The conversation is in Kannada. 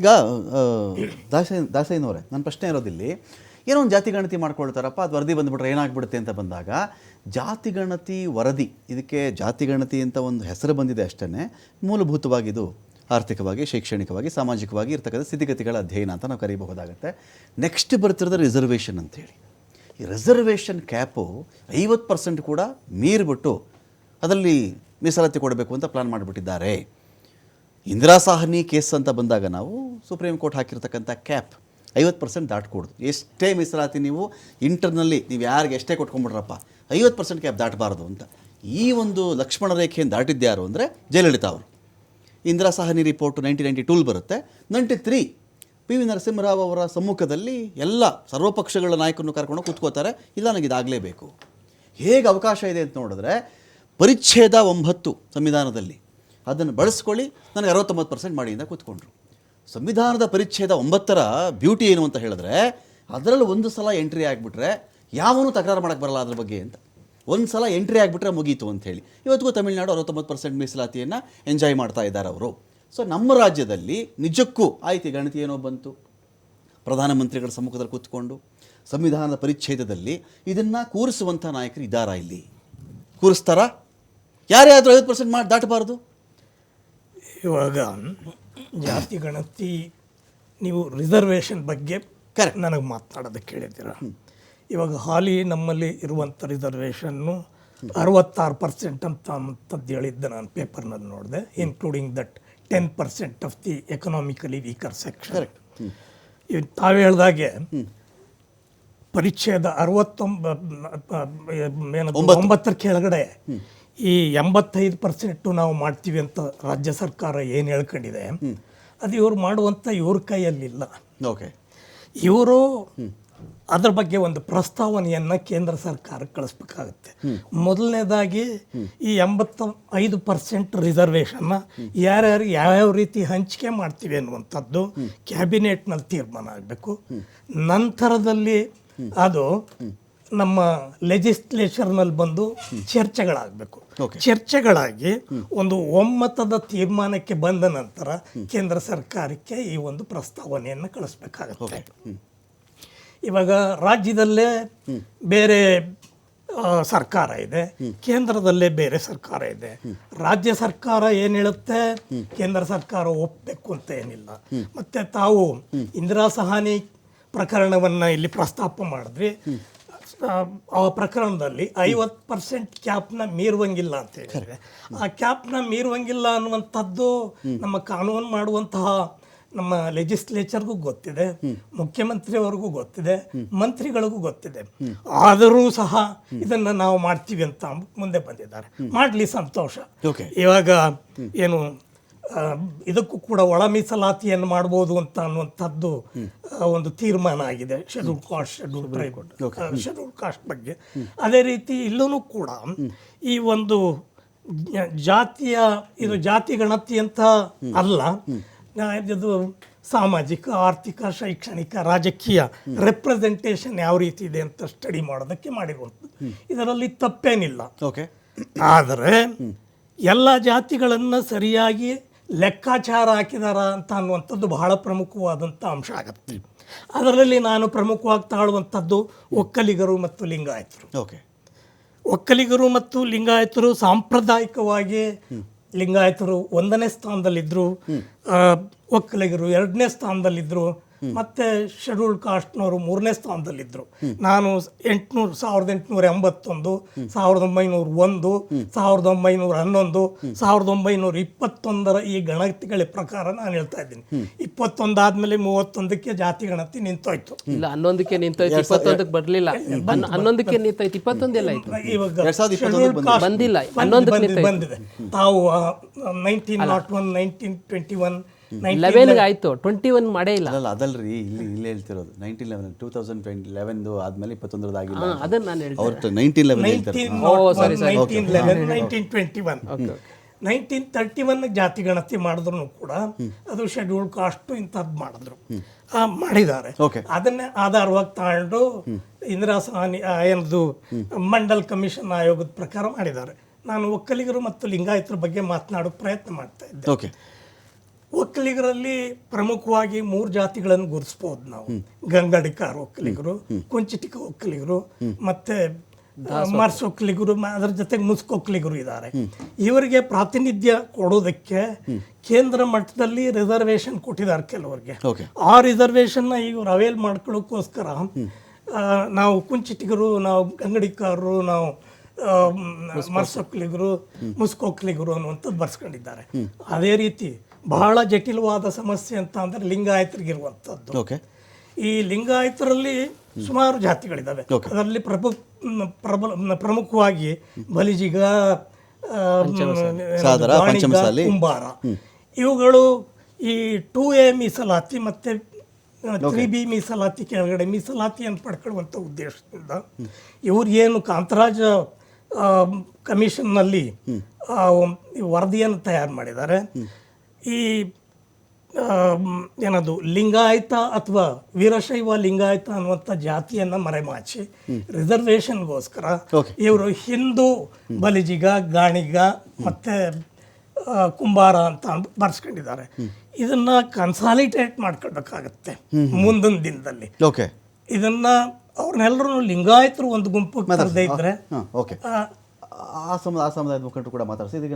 ಈಗ ಆ, ದಾಸಯ್ಯ ದಾಸಯ್ಯನವರೇ ನನ್ನ ಪ್ರಶ್ನೆ ಇರೋದಿಲ್ಲಿ ಏನೋ ಒಂದು ಜಾತಿ ಗಣತಿ ಮಾಡ್ಕೊಳ್ತಾರಪ್ಪ ಅದು ವರದಿ ಬಂದುಬಿಟ್ರೆ ಏನಾಗ್ಬಿಡುತ್ತೆ ಅಂತ ಬಂದಾಗ ಜಾತಿ ಗಣತಿ ವರದಿ ಇದಕ್ಕೆ ಜಾತಿ ಗಣತಿ ಅಂತ ಒಂದು ಹೆಸರು ಬಂದಿದೆ ಅಷ್ಟೇ ಮೂಲಭೂತವಾಗಿ ಇದು ಆರ್ಥಿಕವಾಗಿ ಶೈಕ್ಷಣಿಕವಾಗಿ ಸಾಮಾಜಿಕವಾಗಿ ಇರ್ತಕ್ಕಂಥ ಸ್ಥಿತಿಗತಿಗಳ ಅಧ್ಯಯನ ಅಂತ ನಾವು ಕರೀಬಹುದಾಗುತ್ತೆ. ನೆಕ್ಸ್ಟ್ ಬರ್ತಿರೋದು ರಿಸರ್ವೇಷನ್ ಅಂತೇಳಿ. ಈ ರಿಸರ್ವೇಷನ್ ಕ್ಯಾಪು ಐವತ್ತು ಪರ್ಸೆಂಟ್ ಕೂಡ ಮೀರಿಬಿಟ್ಟು ಅದರಲ್ಲಿ ಮೀಸಲಾತಿ ಕೊಡಬೇಕು ಅಂತ ಪ್ಲಾನ್ ಮಾಡಿಬಿಟ್ಟಿದ್ದಾರೆ. ಇಂದಿರಾ ಸಾಹನಿ ಕೇಸ್ ಅಂತ ಬಂದಾಗ ನಾವು ಸುಪ್ರೀಂ ಕೋರ್ಟ್ ಹಾಕಿರ್ತಕ್ಕಂಥ ಕ್ಯಾಪ್ ಐವತ್ತು ಪರ್ಸೆಂಟ್ ದಾಟ್ಕೊಡ್ದು. ಎಷ್ಟೇ ಮೀಸಲಾತಿ ನೀವು ಇಂಟರ್ನಲ್ಲಿ ನೀವು ಯಾರಿಗೆ ಎಷ್ಟೇ ಕೊಟ್ಕೊಂಡ್ಬಿಡ್ರಪ್ಪ ಐವತ್ತು ಪರ್ಸೆಂಟ್ ಕ್ಯಾಪ್ ದಾಟಬಾರ್ದು ಅಂತ. ಈ ಒಂದು ಲಕ್ಷ್ಮಣ ರೇಖೆಯನ್ನು ದಾಟಿದ್ಯಾರು ಅಂದರೆ ಜಯಲಲಿತಾ ಅವರು. ಇಂದಿರಾ ಸಾಹನಿ ರಿಪೋರ್ಟ್ ನೈನ್ಟೀನ್ ನೈಂಟಿ ಟೂಲ್ ಬರುತ್ತೆ. Ninety three, P V Narasimha Rao ಅವರ ಸಮ್ಮುಖದಲ್ಲಿ ಎಲ್ಲ ಸರ್ವಪಕ್ಷಗಳ ನಾಯಕರನ್ನು ಕರ್ಕೊಂಡು ಕೂತ್ಕೋತಾರೆ. ಇಲ್ಲ, ನನಗೆ ಇದಾಗಲೇಬೇಕು. ಹೇಗೆ ಅವಕಾಶ ಇದೆ ಅಂತ ನೋಡಿದ್ರೆ, ಪರಿಚ್ಛೇದ ಒಂಬತ್ತು ಸಂವಿಧಾನದಲ್ಲಿ ಅದನ್ನು ಬಳಸ್ಕೊಳ್ಳಿ. ನನಗೆ ಅರವತ್ತೊಂಬತ್ತು ಪರ್ಸೆಂಟ್ ಮಾಡಿಯಿಂದ ಕೂತ್ಕೊಂಡ್ರು. ಸಂವಿಧಾನದ ಪರಿಚ್ಛೇದ ಒಂಬತ್ತರ ಬ್ಯೂಟಿ ಏನು ಅಂತ ಹೇಳಿದ್ರೆ, ಅದರಲ್ಲಿ ಒಂದು ಸಲ ಎಂಟ್ರಿ ಆಗಿಬಿಟ್ರೆ ಯಾವನೂ ತಕರಾರು ಮಾಡೋಕ್ಕೆ ಬರಲ್ಲ ಅದ್ರ ಬಗ್ಗೆ ಅಂತ. ಒಂದು ಸಲ ಎಂಟ್ರಿ ಆಗಿಬಿಟ್ರೆ ಮುಗೀತು ಅಂಥೇಳಿ ಇವತ್ತಿಗೂ ತಮಿಳುನಾಡು ಅರವತ್ತೊಂಬತ್ತು ಪರ್ಸೆಂಟ್ ಮೀಸಲಾತಿಯನ್ನು ಎಂಜಾಯ್ ಮಾಡ್ತಾ ಇದ್ದಾರೆ ಅವರು. ಸೊ ನಮ್ಮ ರಾಜ್ಯದಲ್ಲಿ ನಿಜಕ್ಕೂ ಆಯ್ತು ಗಣತಿ ಏನೋ ಬಂತು. ಪ್ರಧಾನಮಂತ್ರಿಗಳ ಸಮ್ಮುಖದಲ್ಲಿ ಕೂತ್ಕೊಂಡು ಸಂವಿಧಾನದ ಪರಿಚ್ಛೇದದಲ್ಲಿ ಇದನ್ನು ಕೂರಿಸುವಂಥ ನಾಯಕರು ಇದ್ದಾರಾ ಇಲ್ಲಿ? ಕೂರಿಸ್ತಾರಾ? ಯಾರೇ ಆದರೂ ಐವತ್ತು ಪರ್ಸೆಂಟ್ ಮಾಡಿ ದಾಟಬಾರ್ದು? ಇವಾಗ ಜಾತಿ ಗಣತಿ ನೀವು ರಿಸರ್ವೇಷನ್ ಬಗ್ಗೆ ಕರೆಕ್ಟ್ ನನಗೆ ಮಾತನಾಡೋದಕ್ಕೆ ಹೇಳಿದ್ದೀರ ಇವಾಗ ಹಾಲಿ ನಮ್ಮಲ್ಲಿ ಇರುವಂಥ ರಿಸರ್ವೇಷನ್ನು ಅರವತ್ತಾರು ಪರ್ಸೆಂಟ್ ಅಂತ ಅಂತದ್ದು ಹೇಳಿದ್ದೆ ನಾನು ಪೇಪರ್ನಲ್ಲಿ ನೋಡಿದೆ. Including that ten percent of the economically weaker section. ಇವ್ ತಾವು ಹೇಳ್ದಾಗೆ ಪರಿಚಯದ ಅರವತ್ತೊಂಬ. ಒಂಬತ್ತರ ಕೆಳಗಡೆ ಈ ಎಂಬತ್ತೈದು ಪರ್ಸೆಂಟು ನಾವು ಮಾಡ್ತೀವಿ ಅಂತ ರಾಜ್ಯ ಸರ್ಕಾರ ಏನು ಹೇಳ್ಕೊಂಡಿದೆ ಅದು ಇವ್ರು ಮಾಡುವಂಥ ಇವ್ರ ಕೈಯಲ್ಲಿಲ್ಲ. ಓಕೆ. ಇವರು ಅದ್ರ ಬಗ್ಗೆ ಒಂದು ಪ್ರಸ್ತಾವನೆಯನ್ನು ಕೇಂದ್ರ ಸರ್ಕಾರಕ್ಕೆ ಕಳಿಸ್ಬೇಕಾಗುತ್ತೆ. ಮೊದಲನೇದಾಗಿ ಈ ಎಂಬತ್ತ ಐದು ಪರ್ಸೆಂಟ್ ರಿಸರ್ವೇಷನ್ನ ಯಾರ್ಯಾರು ಯಾವ್ಯಾವ ರೀತಿ ಹಂಚಿಕೆ ಮಾಡ್ತೀವಿ ಅನ್ನುವಂಥದ್ದು ಕ್ಯಾಬಿನೆಟ್ನಲ್ಲಿ ತೀರ್ಮಾನ ಆಗಬೇಕು. ನಂತರದಲ್ಲಿ ಅದು ನಮ್ಮ ಲೆಜಿಸ್ಲೇಷರ್ನಲ್ಲಿ ಬಂದು ಚರ್ಚೆಗಳಾಗಬೇಕು. ಚರ್ಚೆಗಳಾಗಿ ಒಂದು ಒಮ್ಮತದ ತೀರ್ಮಾನಕ್ಕೆ ಬಂದ ನಂತರ ಕೇಂದ್ರ ಸರ್ಕಾರಕ್ಕೆ ಈ ಒಂದು ಪ್ರಸ್ತಾವನೆಯನ್ನು ಕಳಿಸ್ಬೇಕಾಗತ್ತೆ. ಇವಾಗ ರಾಜ್ಯದಲ್ಲೇ ಬೇರೆ ಸರ್ಕಾರ ಇದೆ ಕೇಂದ್ರದಲ್ಲೇ ಬೇರೆ ಸರ್ಕಾರ ಇದೆ. ರಾಜ್ಯ ಸರ್ಕಾರ ಏನು ಹೇಳುತ್ತೆ? ಕೇಂದ್ರ ಸರ್ಕಾರ ಒಪ್ಪಬೇಕು ಅಂತ ಏನಿಲ್ಲ. ಮತ್ತೆ ತಾವು ಇಂದಿರಾ ಸಹಾನಿ ಪ್ರಕರಣವನ್ನ ಇಲ್ಲಿ ಪ್ರಸ್ತಾಪ ಮಾಡಿದ್ರಿ. ಆ, ಪ್ರಕರಣದಲ್ಲಿ ಐವತ್ತು ಪರ್ಸೆಂಟ್ ಕ್ಯಾಪ್ನ ಮೀರುವಂಗಿಲ್ಲ ಅಂತ ಹೇಳಿದ್ರೆ ಆ ಕ್ಯಾಪ್ನ ಮೀರುವಂಗಿಲ್ಲ ಅನ್ನುವಂಥದ್ದು ನಮ್ಮ ಕಾನೂನು ಮಾಡುವಂತಹ ನಮ್ಮ ಲೆಜಿಸ್ಲೇಚರ್ಗೂ ಗೊತ್ತಿದೆ ಮುಖ್ಯಮಂತ್ರಿಯವರಿಗೂ ಗೊತ್ತಿದೆ ಮಂತ್ರಿಗಳಿಗೂ ಗೊತ್ತಿದೆ. ಆದರೂ ಸಹ ಇದನ್ನ ನಾವು ಮಾಡ್ತೀವಿ ಅಂತ ಮುಂದೆ ಬಂದಿದ್ದಾರೆ. ಮಾಡಲಿ ಸಂತೋಷ. ಇವಾಗ ಏನು ಇದಕ್ಕೂ ಕೂಡ ಒಳ ಮೀಸಲಾತಿಯನ್ನು ಮಾಡ್ಬೋದು ಅಂತ ಅನ್ನುವಂಥದ್ದು ಒಂದು ತೀರ್ಮಾನ ಆಗಿದೆ schedule caste schedule tribe schedule caste ಬಗ್ಗೆ. ಅದೇ ರೀತಿ ಇಲ್ಲೂ ಕೂಡ ಈ ಒಂದು ಜಾತಿಯ ಇದು ಜಾತಿ ಗಣತಿ ಅಂತ ಅಲ್ಲ ಇದು ಸಾಮಾಜಿಕ ಆರ್ಥಿಕ ಶೈಕ್ಷಣಿಕ ರಾಜಕೀಯ ರೆಪ್ರೆಸೆಂಟೇಷನ್ ಯಾವ ರೀತಿ ಇದೆ ಅಂತ ಸ್ಟಡಿ ಮಾಡೋದಕ್ಕೆ ಮಾಡಿರುವಂಥದ್ದು. ಇದರಲ್ಲಿ ತಪ್ಪೇನಿಲ್ಲ. ಓಕೆ ಆದರೆ ಎಲ್ಲ ಜಾತಿಗಳನ್ನು ಸರಿಯಾಗಿ ಲೆಕ್ಕಾಚಾರ ಹಾಕಿದಾರ ಅಂತ ಅನ್ನುವಂಥದ್ದು ಬಹಳ ಪ್ರಮುಖವಾದಂಥ ಅಂಶ ಆಗುತ್ತೆ. ಅದರಲ್ಲಿ ನಾನು ಪ್ರಮುಖವಾಗಿ ತಾಳುವಂಥದ್ದು ಒಕ್ಕಲಿಗರು ಮತ್ತು ಲಿಂಗಾಯತರು. ಓಕೆ. ಒಕ್ಕಲಿಗರು ಮತ್ತು ಲಿಂಗಾಯತರು ಸಾಂಪ್ರದಾಯಿಕವಾಗಿ ಲಿಂಗಾಯತರು ಒಂದನೇ ಸ್ಥಾನದಲ್ಲಿದ್ದರು. ಒಕ್ಕಲಿಗರು ಎರಡನೇ ಸ್ಥಾನದಲ್ಲಿದ್ದರು. ಮತ್ತೆ ಶೆಡ್ಯೂಲ್ಡ್ ಕಾಸ್ಟ್ನವರು ಮೂರನೇ ಸ್ಥಾನದಲ್ಲಿದ್ದರು ನಾನು ಎಂಟುನೂರು ಸಾವಿರದ ಎಂಟುನೂರ ಎಂಬತ್ತೊಂದು ಸಾವಿರದ ಒಂಬೈನೂರ ಒಂದು ಸಾವಿರದ ಒಂಬೈನೂರ ಹನ್ನೊಂದು ಸಾವಿರದ ಒಂಬೈನೂರ ಇಪ್ಪತ್ತೊಂದರ ಈ ಗಣತಿಗಳ ಪ್ರಕಾರ ನಾನು ಹೇಳ್ತಾ ಇದ್ದೀನಿ. ಇಪ್ಪತ್ತೊಂದು ಆದಮೇಲೆ ಮೂವತ್ತೊಂದಕ್ಕೆ ಜಾತಿ ಗಣತಿ ನಿಂತೋಯ್ತು. ಇಲ್ಲ ಹನ್ನೊಂದಕ್ಕೆ ನಿಂತೋಯ್ತು ಇಪ್ಪತ್ತೊಂದಕ್ಕೆ ಬರಲಿಲ್ಲ. ಹನ್ನ- ಹನ್ನೊಂದಕ್ಕೆ ನಿಂತೋಯ್ತು ಇಪ್ಪತ್ತೊಂದೆಲ್ಲ ಆಯ್ತು. ಇವಾಗ caste ಬಂದಿಲ್ಲ. ಬಂದಿದೆ ತಾವು nineteen nought one nineteen twenty one ಲೆವೆನ್ಗೆ ಆಯ್ತು ಟ್ವೆಂಟಿ ಒನ್ ಮಾಡೇ ಇಲ್ಲ. ಅಲ್ಲ ಅದಲ್ರಿ ಇಲ್ಲಿ ಇಲ್ಲಿ ಹೇಳ್ತಿರೋದು. Nineteen eleven two thousand twenty ಲೆವೆನ್ದು ಆದ್ಮೇಲೆ ಇಪ್ಪತ್ತೊಂದರದ್ದು ಆಗಿಲ್ಲ ಅದನ್ನ ನಾನು ಹೇಳ್ತೀನಿ ಅವ್ರ ನೈನ್ಟೀನ್ ಲೆವೆನ್ ಹೇಳ್ತಾರೆ. Oh, sorry. Nineteen eleven nineteen twenty one nineteen thirty one ಜಾತಿ ಗಣತಿ ಮಾಡಿದ್ರು ಕೂಡ ಅದು ಶೆಡ್ಯೂಲ್ ಕಾಸ್ಟ್ ಇಂಥದ್ದು ಮಾಡಿದ್ರು. ಆ, ಮಾಡಿದ್ದಾರೆ. ಅದನ್ನ ಅದನ್ನೇ ಆಧಾರವಾಗಿ ತಗೊಂಡು ಇಂದಿರಾ ಸಾನಿ ಏನದು ಮಂಡಲ್ ಕಮಿಷನ್ ಆಯೋಗದ ಪ್ರಕಾರ ಮಾಡಿದ್ದಾರೆ. ನಾನು ಒಕ್ಕಲಿಗರು ಮತ್ತು ಲಿಂಗಾಯತರ ಬಗ್ಗೆ ಮಾತನಾಡೋ ಪ್ರಯತ್ನ ಮಾಡ್ತಾ ಇದ್ದೆ. ಓಕೆ. ಒಕ್ಕಲಿಗರಲ್ಲಿ ಪ್ರಮುಖವಾಗಿ ಮೂರು ಜಾತಿಗಳನ್ನು ಗುರುತಿಸ್ಬೋದು ನಾವು. ಗಂಗಡಿಕಾರ ಒಕ್ಕಲಿಗರು ಕುಂಚಿಟಿಕ ಒಕ್ಕಲಿಗರು ಮತ್ತೆ ಮಾರ್ಸ್ ಒಕ್ಕಲಿಗರು ಅದರ ಜೊತೆಗೆ ಮುಸ್ಕ್ ಒಕ್ಕಲಿಗರು ಇದ್ದಾರೆ. ಇವರಿಗೆ ಪ್ರಾತಿನಿಧ್ಯ ಕೊಡೋದಕ್ಕೆ ಕೇಂದ್ರ ಮಟ್ಟದಲ್ಲಿ ರಿಸರ್ವೇಶನ್ ಕೊಟ್ಟಿದ್ದಾರೆ ಕೆಲವರಿಗೆ. ಆ ಆ ನ ಇವ್ರು ಅವೇಲ್ ಮಾಡ್ಕೊಳ್ಳೋಕ್ಕೋಸ್ಕರ ಆ, ನಾವು ಕುಂಚಿಟಿಗರು ನಾವು ಗಂಗಡಿಕಾರರು ನಾವು ಮರ್ಸೊಕ್ಲಿಗರು ಮುಸ್ಕೊಕ್ಲಿಗರು ಅನ್ನುವಂಥದ್ದು ಬರ್ಸ್ಕೊಂಡಿದ್ದಾರೆ. ಅದೇ ರೀತಿ ಬಹಳ ಜಟಿಲವಾದ ಸಮಸ್ಯೆ ಅಂತ ಅಂದರೆ ಲಿಂಗಾಯತರಿಗಿರುವಂಥದ್ದು. ಓಕೆ ಈ ಲಿಂಗಾಯತರಲ್ಲಿ ಸುಮಾರು ಜಾತಿಗಳಿದ್ದಾವೆ ಅದರಲ್ಲಿ ಪ್ರಭು ಪ್ರಬಲ ಪ್ರಮುಖವಾಗಿ ಬಲಿಜಿಗ ಕುಂಬಾರ. ಇವುಗಳು ಈ ಟೂ ಎ ಮೀಸಲಾತಿ ಮತ್ತೆ ತ್ರೀ ಬಿ ಮೀಸಲಾತಿ ಕೆಳಗಡೆ ಮೀಸಲಾತಿಯನ್ನು ಪಡ್ಕೊಳ್ಳುವಂಥ ಉದ್ದೇಶದಿಂದ ಇವ್ರಿಗೇನು ಕಾಂತರಾಜ ಆ, ಕಮಿಷನ್ನಲ್ಲಿ ಆ, ವರದಿಯನ್ನು ತಯಾರು ಮಾಡಿದ್ದಾರೆ. ಈ ಏನದು ಲಿಂಗಾಯತ ಅಥವಾ ವೀರಶೈವ ಲಿಂಗಾಯತ ಅನ್ನುವಂಥ ಜಾತಿಯನ್ನು ಮರೆಮಾಚಿ ರಿಸರ್ವೇಷನ್ಗೋಸ್ಕರ. ಇವರು ಹಿಂದೂ ಬಲಿಜಿಗ ಗಾಣಿಗ ಮತ್ತೆ ಕುಂಬಾರ ಅಂತ ಅಂದ್ ಬರ್ಸ್ಕೊಂಡಿದ್ದಾರೆ. ಇದನ್ನ ಕನ್ಸಾಲಿಟೇಟ್ ಮಾಡ್ಕೊಳ್ಬೇಕಾಗತ್ತೆ ಮುಂದಿನ ದಿನದಲ್ಲಿ. ಓಕೆ ಇದನ್ನ ಅವ್ರನ್ನೆಲ್ಲರೂ ಲಿಂಗಾಯತರು ಒಂದು ಗುಂಪು ಕರೆದೇ ಇದ್ರೆ ಆ, ಆ ಸಮುದಾಯ ಆ ಸಮುದಾಯದ ಮುಖಂಡರು ಕೂಡ ಮಾತಾಡಿಸಿ. ಇದೀಗ